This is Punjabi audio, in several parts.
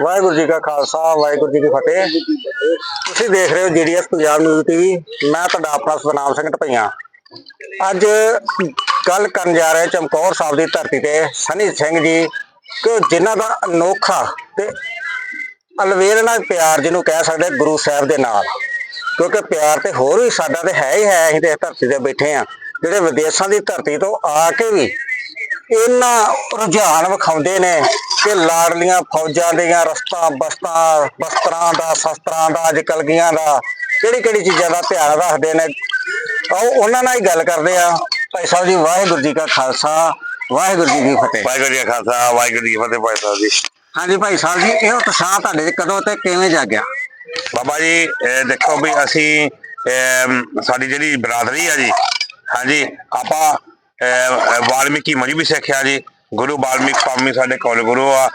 ਵਾਹਿਗੁਰੂ ਜੀ ਕਾ ਖਾਲਸਾ, ਵਾਹਿਗੁਰੂ ਜੀ ਕੀ ਫਤਿਹ। ਤੁਸੀਂ ਦੇਖ ਰਹੇ ਹੋ ਜੀਡੀਐਸ ਪੰਜਾਬ ਨਿਊਜ਼ ਟੀਵੀ। ਮੈਂ ਤੁਹਾਡਾ ਆਪਣਾ ਸਤਨਾਮ ਸਿੰਘ ਢਪਈਆਂ। ਅੱਜ ਗੱਲ ਕਰਨ ਜਾ ਰਹੇ ਚਮਕੌਰ ਸਾਹਿਬ ਦੀ ਧਰਤੀ ਤੇ, ਸਨੀ ਸਿੰਘ ਜੀ, ਕਿ ਜਿਨ੍ਹਾਂ ਦਾ ਅਨੋਖਾ ਤੇ ਅਲਵੇਰ ਪਿਆਰ ਜਿਹਨੂੰ ਕਹਿ ਸਕਦੇ ਗੁਰੂ ਸਾਹਿਬ ਦੇ ਨਾਲ। ਕਿਉਂਕਿ ਪਿਆਰ ਤੇ ਹੋਰ ਵੀ ਸਾਡਾ ਤੇ ਹੈ ਹੀ ਹੈ, ਅਸੀਂ ਤੇ ਧਰਤੀ ਤੇ ਬੈਠੇ ਆ ਜਿਹੜੇ ਵਿਦੇਸ਼ਾਂ ਦੀ ਧਰਤੀ ਤੋਂ ਆ ਕੇ ਵੀ ਇਹਨਾਂ ਰੁਝਾਨ ਵਿਖਾਉਂਦੇ ਨੇ ਕਿ ਲਾੜਲੀਆਂ ਫੌਜਾਂ ਦੀਆਂ ਰਸਤਾ ਬਸਤਾਂ ਬਸਤਰਾਂ ਦਾ ਸ਼ਸਤਰਾਂ ਦਾ ਅੱਜ ਕਲਗੀਆਂ ਦਾ ਕਿਹੜੀ ਕਿਹੜੀ ਚੀਜ਼ਾਂ ਦਾ ਧਿਆਨ ਰੱਖਦੇ ਨੇ। ਆਓ ਉਹਨਾਂ ਨਾਲ ਹੀ ਗੱਲ ਕਰਦੇ ਆ ਭਾਈ ਸਾਹਿਬ ਜੀ ਵਾਹਿਗੁਰੂ ਜੀ ਕਾ ਖਾਲਸਾ ਵਾਹਿਗੁਰੂ ਜੀ ਕੀ ਫਤਿਹ। ਵਾਹਿਗੁਰੂ ਜੀ ਕਾ ਖਾਲਸਾ ਵਾਹਿਗੁਰੂ ਜੀ ਕੀ ਫਤਿਹ ਭਾਈ ਸਾਹਿਬ ਜੀ। ਹਾਂਜੀ ਭਾਈ ਸਾਹਿਬ ਜੀ ਇਹ ਉਤਸ਼ਾਹ ਤੁਹਾਡੇ ਕਦੋਂ ਤੇ ਕਿਵੇਂ ਜਾਗਿਆ? ਬਾਬਾ ਜੀ ਦੇਖੋ ਵੀ ਅਸੀਂ ਸਾਡੀ ਜਿਹੜੀ ਬਰਾਦਰੀ ਆ ਜੀ ਹਾਂਜੀ ਆਪਾਂ ਵਾਲਮੀਕੀ ਮਜਬੀ ਸਿੱਖਿਆ ਜੀ। ਗੁਰੂ ਵਾਲਮੀਕ ਸਵਾਮੀ ਸਾਡੇ ਕੋਲ ਗੁਰੂ ਆ।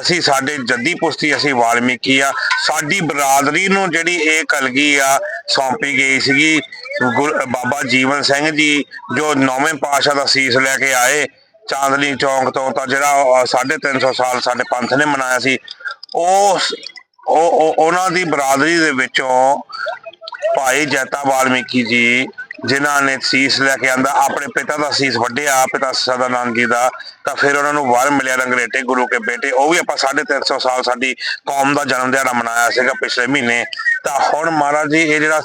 ਅਸੀਂ ਸਾਡੇ ਜੱਦੀ ਪੁਸਤੀ ਅਸੀਂ ਵਾਲਮੀਕੀ ਆ। ਸਾਡੀ ਬਰਾਦਰੀ ਨੂੰ ਜਿਹੜੀ ਇਹ ਕਲਗੀ ਆ ਸੌਂਪੀ ਗਈ ਸੀਗੀ ਗੁਰ- ਬਾਬਾ ਜੀਵਨ ਸਿੰਘ ਜੀ ਜੋ ਨੌਵੇਂ ਪਾਤਸ਼ਾਹ ਦਾ ਸੀਸ ਲੈ ਕੇ ਆਏ ਚਾਂਦਨੀ ਚੌਂਕ ਤੋਂ ਤਾਂ ਜਿਹੜਾ ਅਹ, ਸਾਢੇ ਤਿੰਨ ਸੌ ਸਾਲ ਸਾਡੇ ਪੰਥ ਨੇ ਮਨਾਇਆ ਸੀ ਉਹ ਉਹ- ਉਹਨਾਂ ਦੀ ਬਰਾਦਰੀ ਦੇ ਵਿੱਚੋਂ ਭਾਈ ਜੈਤਾ ਵਾਲਮੀਕੀ ਜੀ ਜਿਨ੍ਹਾਂ ਨੇ ਸੀਸ ਲੈ ਕੇ ਆਂਦਾ ਆਪਣੇ ਪਿਤਾ ਦਾ ਸੀਸ ਵੱਢਿਆ ਪਿਤਾ ਸਦਾ ਸਦਾਨੰਦ ਜੀ ਦਾ ਤਾਂ ਫਿਰ ਉਹਨਾਂ ਨੂੰ ਵਰ ਮਿਲਿਆ ਰੰਗਰੇਟੇ ਗੁਰੂ ਕੇ ਬੇਟੇ। ਉਹ ਵੀ ਆਪਾਂ 350 ਸਾਲ ਸਾਡੀ ਕੌਮ ਦਾ ਜਨਮ ਦਿਹਾੜਾ ਮਨਾਇਆ ਸੀਗਾ ਪਿਛਲੇ ਮਹੀਨੇ। ਤਾਂ ਹੁਣ ਮਹਾਰਾਜ ਜੀ ਇਹ ਜਿਹੜਾ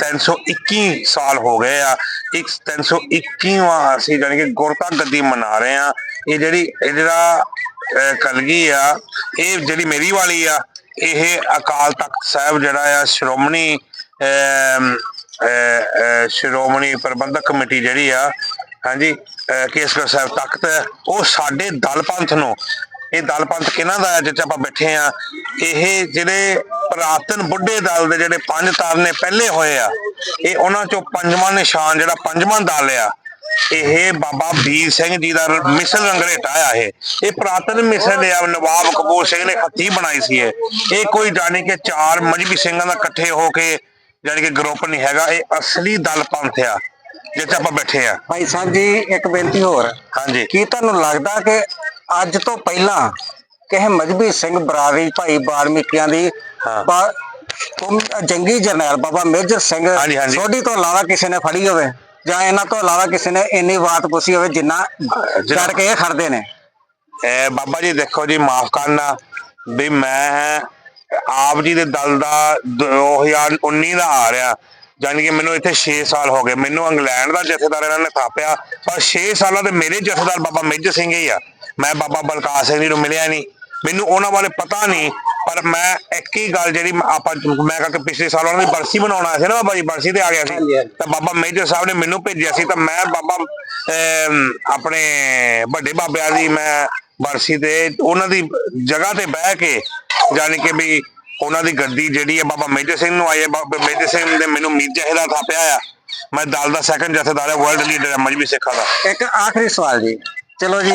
321 ਸਾਲ ਹੋ ਗਏ ਆ ਇੱਕ 321ਵਾਂ ਅਸੀਂ ਜਾਣੀ ਕਿ ਗੁਰਤਾ ਗੱਦੀ ਮਨਾ ਰਹੇ ਆ ਇਹ ਜਿਹੜੀ ਇਹ ਜਿਹੜਾ ਅਹ ਕਲਗੀ ਆ ਇਹ ਜਿਹੜੀ ਮੇਰੀ ਵਾਲੀ ਆ ਇਹ ਅਕਾਲ ਤਖਤ ਸਾਹਿਬ ਜਿਹੜਾ ਆ ਸ਼੍ਰੋਮਣੀ ਅਹ, ਸ਼੍ਰੋਮਣੀ ਪ੍ਰਬੰਧਕ ਕਮੇਟੀ ਜਿਹੜੀ ਆ, ਹਾਂਜੀ ਕੇਸਗੜ੍ਹ ਸਾਹਿਬ ਤਖਤ, ਉਹ ਸਾਡੇ ਦਲ ਪੰਥ ਨੂੰ, ਇਹ ਦਲ ਪੰਥ ਕਿਹਨਾਂ ਦਾ ਜਿੱਥੇ ਆਪਾਂ ਬੈਠੇ ਆ ਇਹ ਜਿਹੜੇ ਪ੍ਰਾਤਨ ਬੁੱਢੇ ਦਲ ਦੇ ਜਿਹੜੇ ਪੰਜ ਤਾਰਨੇ ਪਹਿਲੇ ਹੋਏ ਆ, ਇਹ ਉਹਨਾਂ ਚੋਂ ਪੰਜਵਾਂ ਨਿਸ਼ਾਨ ਜਿਹੜਾ ਪੰਜਵਾਂ ਦਲ ਆ, ਇਹ ਬਾਬਾ ਵੀਰ ਸਿੰਘ ਜੀ ਦਾ ਮਿਸਲ ਰੰਗਰੇਟਾ ਆ ਇਹ। ਇਹ ਪ੍ਰਾਤਨ ਮਿਸਲ ਆ, ਨਵਾਬ ਕਪੂਰ ਸਿੰਘ ਨੇ ਹੱਥੀ ਬਣਾਈ ਸੀ ਇਹ। ਇਹ ਕੋਈ ਜਾਣੀ ਕਿ ਚਾਰ ਮਜਬੀ ਸਿੰਘਾਂ ਦਾ ਇਕੱਠੇ ਹੋ ਕੇ ਜਾਣੀ ਕਿ ਗਰੁੱਪ ਨਹੀਂ ਹੈਗਾ ਇਹ ਅਸਲੀ ਦਲ ਪੰਥ ਆ ਜਿੱਥੇ ਆਪਾਂ ਬੈਠੇ ਆ। ਭਾਈ ਸਾਹਿਬ ਜੀ ਇੱਕ ਬੇਨਤੀ ਹੋਰ। ਹਾਂਜੀ। ਕੀ ਤੁਹਾਨੂੰ ਲੱਗਦਾ ਕਿ ਅੱਜ ਤੋਂ ਪਹਿਲਾਂ ਕਿਸੇ ਮਜਬੀ ਸਿੰਘ ਬਰਾਦਰੀ ਭਾਈ ਵਾਲਮੀਕੀਆਂ ਦੀ ਜੰਗੀ ਜਰਨੈਲ ਬਾਬਾ ਮੇਜਰ ਸਿੰਘ। ਸੋਢੀ ਤੋਂ ਇਲਾਵਾ ਕਿਸੇ ਨੇ ਫੜੀ ਹੋਵੇ? ਜਾਂ ਇਹਨਾਂ ਤੋਂ ਇਲਾਵਾ ਕਿਸੇ ਨੇ ਇੰਨੀ ਬਾਤ ਪੁੱਛੀ ਹੋਵੇ ਜਿੰਨਾ ਜਿੰਨਾ- ਚੜ ਕੇ ਇਹ ਖੜਦੇ ਨੇ? ਬਾਬਾ ਜੀ ਦੇਖੋ ਜੀ ਮਾਫ ਕਰਨਾ ਵੀ ਮੈਂ ਆਪ ਜੀ ਦੇ ਦਲ ਦਾ 2019 ਦਾ ਆ ਰਿਹਾ ਜਾਣੀ ਕਿ ਮੈਨੂੰ ਇੱਥੇ 6 ਸਾਲ ਹੋ ਗਏ। ਮੈਨੂੰ ਇੰਗਲੈਂਡ ਦਾ ਜਥੇਦਾਰ ਇਹਨਾਂ ਨੇ ਥਾਪਿਆ ਪਰ 6 ਸਾਲਾਂ ਦੇ ਮੇਰੇ ਜਥੇਦਾਰ ਬਾਬਾ ਮੇਜਰ ਸਿੰਘ ਹੀ ਆ। ਮੈਂ ਬਾਬਾ ਬਲਕਾਰ ਸਿੰਘ ਜੀ ਨੂੰ ਮਿਲਿਆ ਨਹੀਂ। ਮੈਨੂੰ ਉਹਨਾਂ ਬਾਰੇ ਪਤਾ ਨਹੀਂ ਪਰ ਮੈਂ ਇੱਕ ਹੀ ਗੱਲ ਜਿਹੜੀ ਆਪਾਂ ਮੈਂ ਕਹਾਂ ਕਿ ਪਿਛਲੇ ਸਾਲ ਉਹਨਾਂ ਦੀ ਬਰਸੀ ਬਣਾਉਣਾ ਸੀ ਨਾ ਬਾਬਾ ਜੀ ਬਰਸੀ ਤੇ ਆ ਗਿਆ ਸੀ। ਤਾਂ ਬਾਬਾ ਮੇਜਰ ਸਾਹਿਬ ਨੇ ਮੈਨੂੰ ਭੇਜਿਆ ਸੀ ਤਾਂ ਮੈਂ ਬਾਬਾ ਆਪਣੇ ਵੱਡੇ ਬਾਬਿਆਂ ਦੀ ਮੈਂ ਬਰਸੀ ਤੇ ਉਹਨਾਂ ਦੀ ਜਗ੍ਹਾ ਤੇ ਬਹਿ ਕੇ ਜਾਣੀ ਕਿ ਵੀ ਉਹਨਾਂ ਦੀ ਗੱਡੀ ਜਿਹੜੀ ਹੈ ਬਾਬਾ ਮੇਜਰ ਸਿੰਘ ਨੂੰ ਆਈ ਹੈ, ਬਾਬਾ ਮੇਜਰ ਸਿੰਘ ਨੇ ਮੈਨੂੰ ਮੀਰ ਜਹੇਦਾ ਥਾਪਿਆ ਆ। ਮੈਂ ਦਲ ਦਾ ਸੈਕੰਡ ਜਥੇਦਾਰ ਹੈ ਵਰਲਡ ਲੀਡਰ ਹੈ ਮਜਬੀ ਸਿੱਖਾਂ ਦਾ। ਇੱਕ ਆਖਰੀ ਸਵਾਲ ਜੀ। ਚਲੋ ਜੀ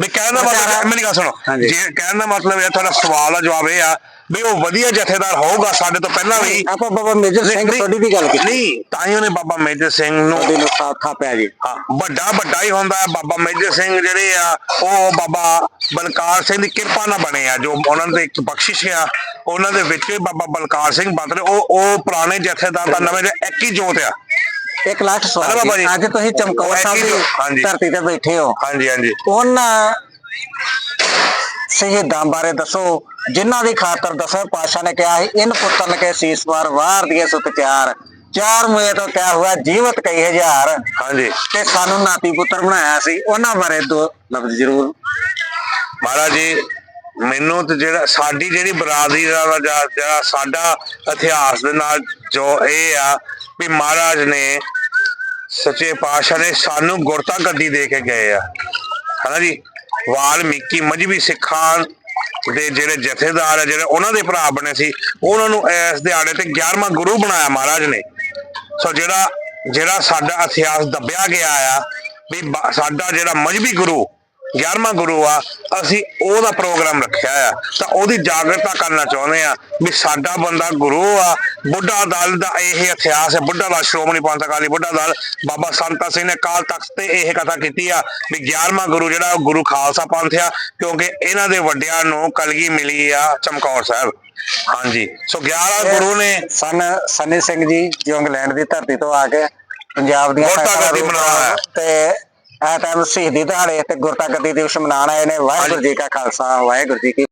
ਮੈਂ ਕਹਿਣ ਦਾ ਮਤਲਬ ਮੇਰੀ ਗੱਲ ਸੁਣੋ। ਹਾਂਜੀ। ਜੇ ਕਹਿਣ ਦਾ ਮਤਲਬ ਇਹ ਤੁਹਾਡਾ ਸਵਾਲ ਦਾ ਜਵਾਬ ਇਹ ਆ ਵੀ ਉਹ ਵਧੀਆ ਜਥੇਦਾਰ ਹੋਊਗਾ ਸਾਡੇ ਤੋਂ ਪਹਿਲਾਂ ਵੀ। ਆਪਾਂ ਬਾਬਾ ਮੇਜਰ ਸਿੰਘ ਨਹੀਂ- ਸੋਢੀ ਦੀ ਗੱਲ ਕੀਤੀ। ਨਹੀਂ ਤਾਂ ਹੀ ਉਹਨੇ ਬਾਬਾ ਮੇਜਰ ਸਿੰਘ ਨੂੰ ਉਹਦੇ ਨੂੰ ਸਾਥ ਥਾਪਿਆ ਜੀ। ਹਾਂ ਵੱਡਾ ਵੱਡਾ ਹੀ ਹੁੰਦਾ ਹੈ ਬਾਬਾ ਮੇਜਰ ਸਿੰਘ ਜਿਹੜੇ ਆ ਉਹ ਬਾਬਾ ਬਲਕਾਰ ਸਿੰਘ ਦੀ ਕਿਰਪਾ ਨਾਲ ਬਣੇ ਆ ਜੋ ਉਹਨਾਂ ਦੇ ਇੱਕ ਬਖਸ਼ਿਸ਼ ਆ। ਉਹਨਾਂ ਦੇ ਵਿੱਚ ਹੀ ਬਾਬਾ ਬਲਕਾਰ ਸਿੰਘ ਬਦਲੇ ਉਹ ਉਹ ਪੁਰਾਣੇ ਜਥੇਦਾਰ ਦਾ ਨਵੇਂ ਦੇ ਇੱਕ ਹੀ ਜੋਤ ਆ। ਇੱਕ ਲਾਸਟ ਸਵਾਲ ਬਾਬਾ ਜੀ। ਤੁਸੀਂ ਚਮਕੌਰ ਸਾਹਿਬ ਹਾਂਜੀ। ਦੀ ਧਰਤੀ ਤੇ ਬੈਠੇ ਹੋ। ਹਾਂਜੀ ਹਾਂਜੀ। ਉਹਨਾਂ ਸ਼ਹੀਦਾਂ ਬਾਰੇ ਦੱਸੋ। ਜਿਨ੍ਹਾਂ ਦੀ ਖਾਤਰ ਦਸਵੇਂ ਪਾਤਸ਼ਾਹ ਨੇ ਕਿਹਾ ਸੀ ਇਨ ਪੁੱਤਨ ਕੇ ਸੀਸ ਪਰ ਵਾਰ ਦੀਏ ਸੁਤ ਚਾਰ ਚਾਰ ਮੁਏ ਤੋਂ ਕਿਆ ਹੁਆ ਜੀਵਤ ਕਈ ਹਜ਼ਾਰ। ਹਾਂਜੀ। ਤੇ ਸਾਨੂੰ ਨਾਤੀ ਪੁੱਤਰ ਬਣਾਇਆ ਸੀ। ਉਹਨਾਂ ਬਾਰੇ ਦੋ ਲਫ਼ਜ਼ ਜ਼ਰੂਰ। ਮਹਾਰਾਜ ਜੀ ਮੈਨੂੰ ਤੇ ਜਿਹੜਾ ਸਾਡੀ ਜਿਹੜੀ ਬਰਾਦਰੀ ਦਾ ਵਾ ਜਾਂ ਜਿਹੜਾ ਸਾਡਾ ਇਤਿਹਾਸ ਦੇ ਨਾਲ ਜੋ ਇਹ ਆ ਵੀ ਮਹਾਰਾਜ ਨੇ ਸੱਚੇ ਪਾਤਸ਼ਾਹ ਨੇ ਸਾਨੂੰ ਗੁਰਤਾ ਗੱਦੀ ਦੇ ਕੇ ਗਏ ਆ। ਹਨਾ ਜੀ? ਵਾਲਮੀਕੀ ਮਜਬੀ ਸਿੱਖਾਂ ਦੇ ਜਿਹੜੇ ਜਥੇਦਾਰ ਆ, ਜਿਹੜੇ ਉਹਨਾਂ ਦੇ ਭਰਾ ਬਣੇ ਸੀ, ਉਹਨਾਂ ਨੂੰ ਇਸ ਦਿਹਾੜੇ ਤੇ 11ਵਾਂ ਗੁਰੂ ਬਣਾਇਆ ਮਹਾਰਾਜ ਨੇ। ਸੋ ਜਿਹੜਾ ਜਿਹੜਾ ਸਾਡਾ ਇਤਿਹਾਸ ਦੱਬਿਆ ਗਿਆ ਆ, ਵੀ ਸਾਡਾ ਜਿਹੜਾ ਮਜਬੀ ਗੁਰੂ 11ਵਾਂ ਗੁਰੂ ਆ ਅਸੀਂ ਉਹਦਾ ਪ੍ਰੋਗਰਾਮ ਰੱਖਿਆ ਆ। ਤਾਂ ਉਹਦੀ ਜਾਗਰਤਾ ਕਰਨਾ ਚਾਹੁੰਦੇ ਆ ਵੀ ਸਾਡਾ ਬੰਦਾ ਗੁਰੂ ਆ। ਬੁੱਢਾ ਦਲ ਦਾ ਇਹ ਇਤਿਹਾਸ ਹੈ ਬੁੱਢਾ ਦਲ ਸ਼੍ਰੋਮਣੀ ਪੰਥ ਅਕਾਲੀ ਬੁੱਢਾ ਦਲ ਬਾਬਾ ਸੰਤਾ ਸਿੰਘ ਨੇ ਕਾਲ ਤਖਤ ਤੇ ਇਹ ਕਥਾ ਕੀਤੀ ਆ ਵੀ 11ਵਾਂ ਗੁਰੂ ਜਿਹੜਾ ਉਹ ਗੁਰੂ ਖਾਲਸਾ ਪੰਥ ਆ ਕਿਉਂਕਿ ਇਹਨਾਂ ਦੇ ਵੱਡਿਆਂ ਨੂੰ ਕਲਗੀ ਮਿਲੀ ਆ ਚਮਕੌਰ ਸਾਹਿਬ। ਹਾਂਜੀ ਸੋ 11 ਗੁਰੂ ਨੇ ਸਨ ਸੰਨੀ ਸਿੰਘ ਜੀ ਜੋ ਇੰਗਲੈਂਡ ਦੀ ਧਰਤੀ ਤੋਂ ਆ ਕੇ ਪੰਜਾਬ ਦੀਆਂ ਹੈ। ਤੇ ਇਹ ਟਾਈਮ ਸ਼ਹੀਦੀ ਦਿਹਾੜੇ ਤੇ ਗੁਰਤਾ ਗੱਦੀ ਦਿਵਸ ਮਨਾਉਣ ਆਏ ਨੇ। ਵਾਹਿਗੁਰੂ ਜੀ ਕਾ ਖਾਲਸਾ, ਵਾਹਿਗੁਰੂ ਜੀ ਕੀ